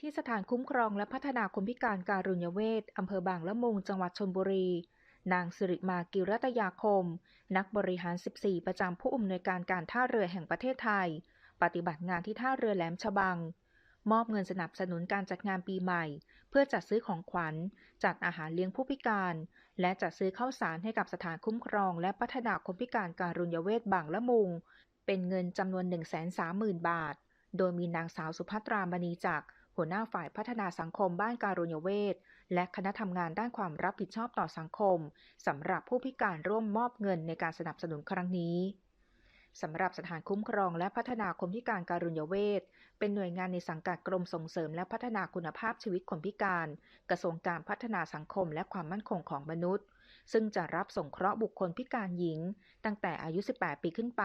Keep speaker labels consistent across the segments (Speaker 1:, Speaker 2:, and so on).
Speaker 1: ที่สถานคุ้มครองและพัฒนาคนพิการการุญยเวทอำเภอบางละมุง จังหวัดชลบุรี นางสิริมากิรัตยาคม นักบริหาร 14 ประจำผู้อำนวยการการท่าเรือแห่งประเทศไทย ปฏิบัติงานที่ท่าเรือแหลมฉบัง มอบเงินสนับสนุนการจัดงานปีใหม่ เพื่อจัดซื้อของขวัญ จัดอาหารเลี้ยงผู้พิการ และจัดซื้อข้าวสารให้กับสถานคุ้มครอง และพัฒนาคนพิการการุญยเวทบางละมุง เป็นเงินจำนวน 130,000 บาท โดยมีนางสาวสุภัตรามณีจักร หัวหน้าฝ่ายพัฒนาสังคมบ้านการุญเวทและคณะทำงานด้านความรับผิดชอบต่อสังคมสำหรับผู้พิการร่วมมอบเงินในการสนับสนุนครั้งนี้สำหรับสถานคุ้มครองและพัฒนาคนพิการการุญเวทเป็นหน่วยงานในสังกัดกรมส่งเสริมและพัฒนาคุณภาพชีวิตคนพิการ กระทรวงการพัฒนาสังคมและความมั่นคงของมนุษย์ ซึ่งจะรับส่งเคราะห์บุคคลพิการหญิง ตั้งแต่อายุ 18 ปีขึ้นไป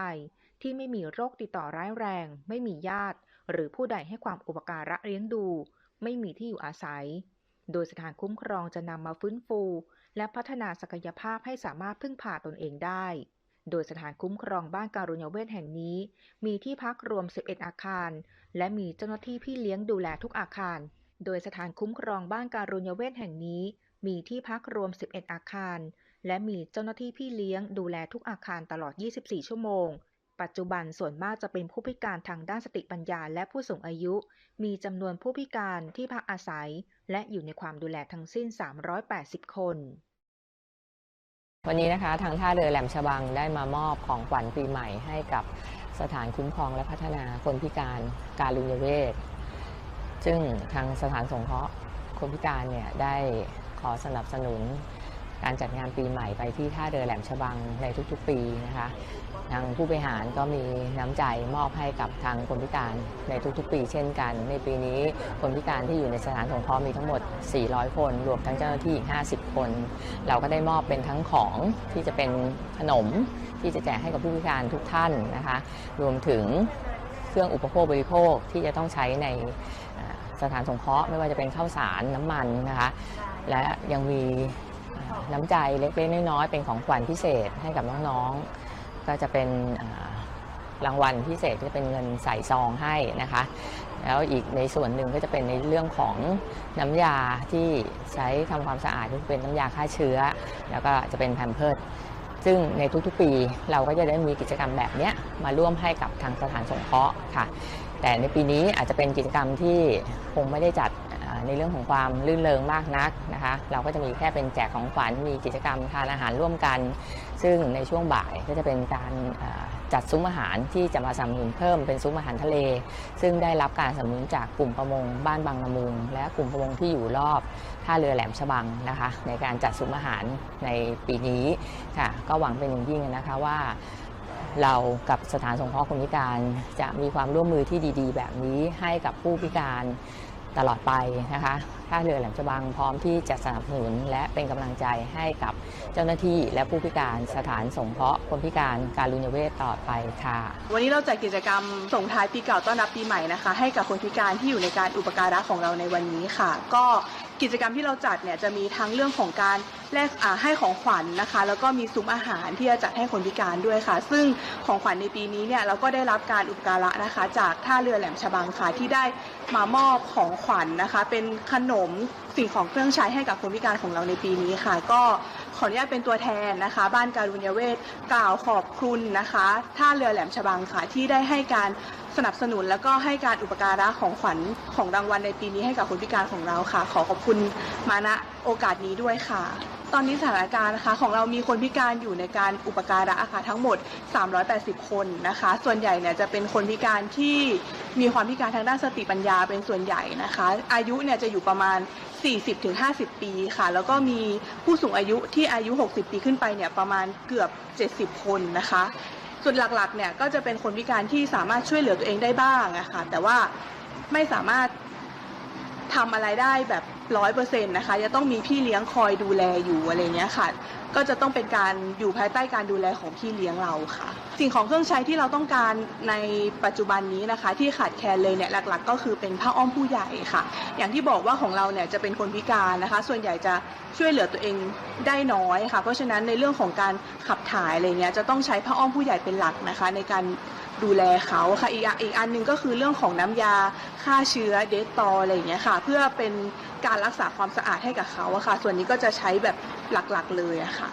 Speaker 1: ที่ไม่มีโรคติดต่อร้ายแรง ไม่มีญาติ หรือผู้ใดให้ความอุปการะเลี้ยงดู ไม่มีที่อยู่อาศัย โดยสถานคุ้มครองจะนำมาฟื้นฟู และพัฒนาศักยภาพให้สามารถพึ่งพาตนเองได้โดยสถานคุ้มครองบ้านการุญยเวทแห่งนี้ มีที่พักรวม 11 อาคาร และมีเจ้าหน้าที่พี่เลี้ยงดูแลทุกอาคาร โดยสถานคุ้มครองบ้านการุญยเวทแห่งนี้ มีที่พักรวม 11 อาคาร และมีเจ้าหน้าที่พี่เลี้ยงดูแลทุกอาคารตลอด 24 ชั่วโมง ปัจจุบันส่วนมากจะเป็นผู้พิการทางด้านสติปัญญาและผู้สูงอายุ มีจำนวนผู้พิการที่พักอาศัย และอยู่ในความดูแลทั้งสิ้น 380 คน
Speaker 2: วันนี้นะคะทางท่าเรือแหลมฉบังได้มามอบของขวัญปีใหม่ให้กับสถานคุ้มครองและพัฒนาคนพิการการลุญยเวทซึ่งทางสถานสงเคราะห์คนพิการเนี่ยได้ ขอสนับสนุนการจัดงานปีใหม่ไปที่ท่าเรือแหลมฉบังในทุกๆปีนะคะทางผู้บริหารก็มีน้ำใจมอบให้กับทางคนพิการในทุกๆ ปีเช่นกัน ในปีนี้คนพิการที่อยู่ในสถานสงเคราะห์มีทั้งหมด 400 คน รวมทั้งเจ้าหน้าที่อีก 50 คน เราก็ได้มอบเป็นทั้งของที่จะเป็นขนมที่จะแจกให้กับผู้พิการทุกท่านนะคะ รวมถึงเครื่องอุปโภคบริโภคที่จะต้องใช้ในสถานสงเคราะห์ไม่ว่าจะเป็นข้าวสารน้ำมันนะคะ และยังมีน้ำใจเล็กๆน้อยๆเป็นของขวัญพิเศษให้กับน้องๆ ก็จะเป็นรางวัลพิเศษที่จะเป็นเงินใส่ซองให้นะคะ แล้วอีกในส่วนหนึ่งก็จะเป็นในเรื่องของน้ำยาที่ใช้ทำความสะอาดก็เป็นน้ำยาฆ่าเชื้อ แล้วก็จะเป็นแพมเพิร์ดซึ่งในทุกๆปีเราก็จะได้มีกิจกรรมแบบนี้มาร่วมให้กับทางสถานสงเคราะห์ค่ะ แต่ในปีนี้อาจจะเป็นกิจกรรมที่คงไม่ได้จัด ในเรื่องของความลื่นเริงมากนักนะคะ เราก็จะมีแค่เป็นแจกของขวัญมีกิจกรรมทานอาหารร่วมกัน ซึ่งในช่วงบ่ายก็จะเป็นการจัดซุ้มอาหารที่จะมาสนับสนุนเพิ่มเป็นซุ้มอาหารทะเล ซึ่งได้รับการสนับสนุนจากกลุ่มประมงบ้านบางละมุง และกลุ่มประมงที่อยู่รอบท่าเรือแหลมฉบังนะคะ ในการจัดซุ้มอาหารในปีนี้ค่ะก็หวังเป็นอย่างยิ่งนะคะว่าเรากับสถานสงเคราะห์คนพิการจะมีความร่วมมือที่ดี ๆ แบบนี้ให้กับผู้พิการ ตลอดไปนะคะท่าเรือแหลมฉบังพร้อมที่จะสนับสนุนและเป็นกำลังใจให้กับเจ้าหน้าที่และผู้พิการสถานสงเคราะห์คนพิการการลุญเวทต่อไปค่ะ
Speaker 3: วันนี้เราจัดกิจกรรมส่งท้ายปีเก่าต้อนรับปีใหม่นะคะ ให้กับคนพิการที่อยู่ในการอุปการะของเราในวันนี้ค่ะ ก็ กิจกรรมที่เราจัดเนี่ยจะมีทั้งเรื่องของการแลกให้ของขวัญนะคะ แล้วก็มีซุ้มอาหารที่จะจัดให้คนพิการด้วยค่ะ ซึ่งของขวัญในปีนี้เนี่ยเราก็ได้รับการอุปการะนะคะ จากท่าเรือแหลมฉบังค่ะที่ได้มามอบของขวัญนะคะ เป็นขนมสิ่งของเครื่องใช้ให้กับคนพิการของเราในปีนี้ค่ะ ก็ ออนุญาตเป็นตัวแทนนะคะ บ้านการุญยเวทกล่าวขอบคุณนะคะท่าเรือแหลมฉบังค่ะที่ได้ให้การสนับสนุนแล้วก็ให้การอุปการะของขวัญของรางวัลในปีนี้ให้กับคนพิการของเราค่ะ ขอขอบคุณมาณโอกาสนี้ด้วยค่ะ ตอนนี้สถานการณ์นะคะของเรามีคนพิการอยู่ในการอุปการะค่ะทั้งหมด 380 คนนะคะ ส่วนใหญ่เนี่ยจะเป็นคนพิการที่ มีความพิการทางด้านสติปัญญาเป็นส่วนใหญ่นะคะ อายุเนี่ยจะอยู่ประมาณ 40-50 ปีค่ะ แล้วก็มีผู้สูงอายุที่อายุ 60 ปีขึ้นไปเนี่ยประมาณเกือบ 70 คนนะคะ ส่วนหลักๆเนี่ยก็จะเป็นคนพิการที่สามารถช่วยเหลือตัวเองได้บ้างอะค่ะแต่ว่าไม่สามารถทำอะไรได้แบบร้อยเปอร์เซ็นต์นะคะ จะต้องมีพี่เลี้ยงคอยดูแลอยู่อะไรเงี้ยค่ะ ก็จะต้องเป็นการอยู่ภายใต้การดูแลของพี่เลี้ยงเราค่ะ สิ่งของเครื่องใช้ที่เราต้องการในปัจจุบันนี้นะคะ ที่ขาดแคลนเลยเนี่ยหลัก ๆ ก็คือเป็นผ้าอ้อมผู้ใหญ่ค่ะ อย่างที่บอกว่าของเราเนี่ยจะเป็นคนพิการนะคะ ส่วนใหญ่จะช่วยเหลือตัวเองได้น้อยค่ะ เพราะฉะนั้นในเรื่องของการขับถ่ายอะไรเงี้ยจะต้องใช้ผ้าอ้อมผู้ใหญ่เป็นหลักนะคะ ในการดูแลเขาค่ะอีกอีกอันหนึ่งก็คือเรื่องของน้ำยาฆ่าเชื้อเดตตออะไรเงี้ยค่ะ เพื่อเป็นการรักษาความสะอาดให้กับเขาอะค่ะ ส่วนนี้ก็จะใช้แบบหลักๆเลยอะค่ะ